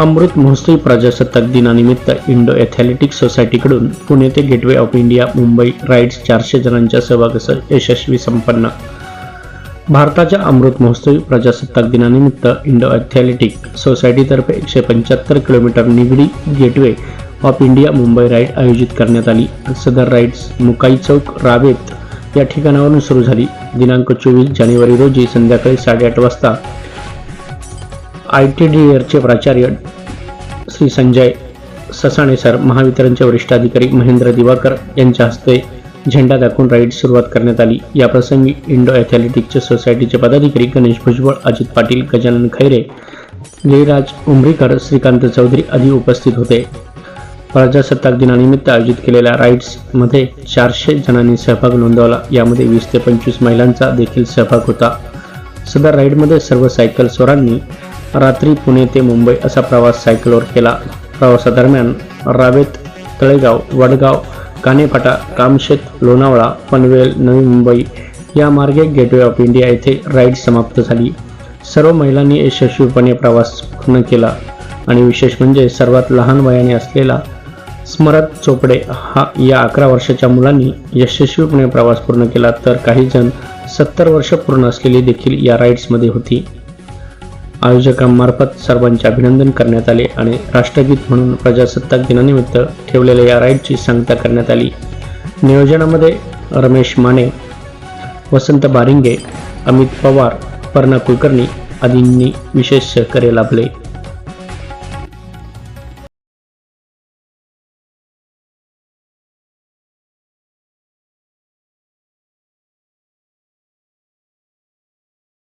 अमृत महोत्सवी प्रजासत्ताक दिनानिमित्त इंडो ॲथलेटिक सोसायटीकडून पुणे ते Gateway of India Mumbai rides चारशे जणांच्या सहभागासह यशस्वी संपन्न. भारताच्या अमृत महोत्सवी प्रजासत्ताक दिनानिमित्त इंडो ॲथलेटिक सोसायटीतर्फे एकशे पंच्याहत्तर kilometre Nigdi Gateway of India Mumbai ride आयोजित करण्यात आली. सदर राईड्स मुकाई चौक रावेत या ठिकाणावरून सुरू झाली. दिनांक चोवीस जानेवारी रोजी संध्याकाळी साडेआठ वाजता आय टी डी एअरचे प्राचार्य श्री संजय ससाणे सर महावितरणचे वरिष्ठ अधिकारी महेंद्र दिवाकर यांच्या हस्ते झेंडा दाखवून राईड सुरुवात करण्यात आली. याप्रसंगी इंडो ॲथलेटिकचे सोसायटीचे पदाधिकारी गणेश भुजबळ अजित पाटील गजानन खैरे जयराज उमरीकर श्रीकांत चौधरी आदी उपस्थित होते. प्रजासत्ताक दिनानिमित्त आयोजित केलेल्या राईड्समध्ये चारशे जणांनी सहभाग नोंदवला. यामध्ये वीस ते पंचवीस महिलांचा देखील सहभाग होता. सदर राईडमध्ये सर्व सायकल स्वरांनी रात्री पुणे ते मुंबई असा प्रवास सायकलवर केला. प्रवासादरम्यान रावेत तळेगाव वडगाव कानेफाटा कामशेत लोणावळा पनवेल नवी मुंबई या मार्गे गेटवे ऑफ इंडिया येथे राईड समाप्त झाली. सर्व महिलांनी यशस्वीपणे प्रवास पूर्ण केला आणि विशेष म्हणजे सर्वात लहान वयाने असलेला स्मरत चोपडे हा या अकरा वर्षाच्या मुलांनी यशस्वीपणे प्रवास पूर्ण केला. तर काही जण सत्तर वर्ष पूर्ण असलेली देखील या राईड्समध्ये होती. आयोजकांमार्फत सर्वांचे अभिनंदन करण्यात आले आणि राष्ट्रगीत म्हणून प्रजासत्ताक दिनानिमित्त ठेवलेल्या या राईडची सांगता करण्यात आली. नियोजनामध्ये रमेश माने वसंत बारिंगे अमित पवार पर्णा कुलकर्णी आदींनी विशेष सहकार्य लाभले.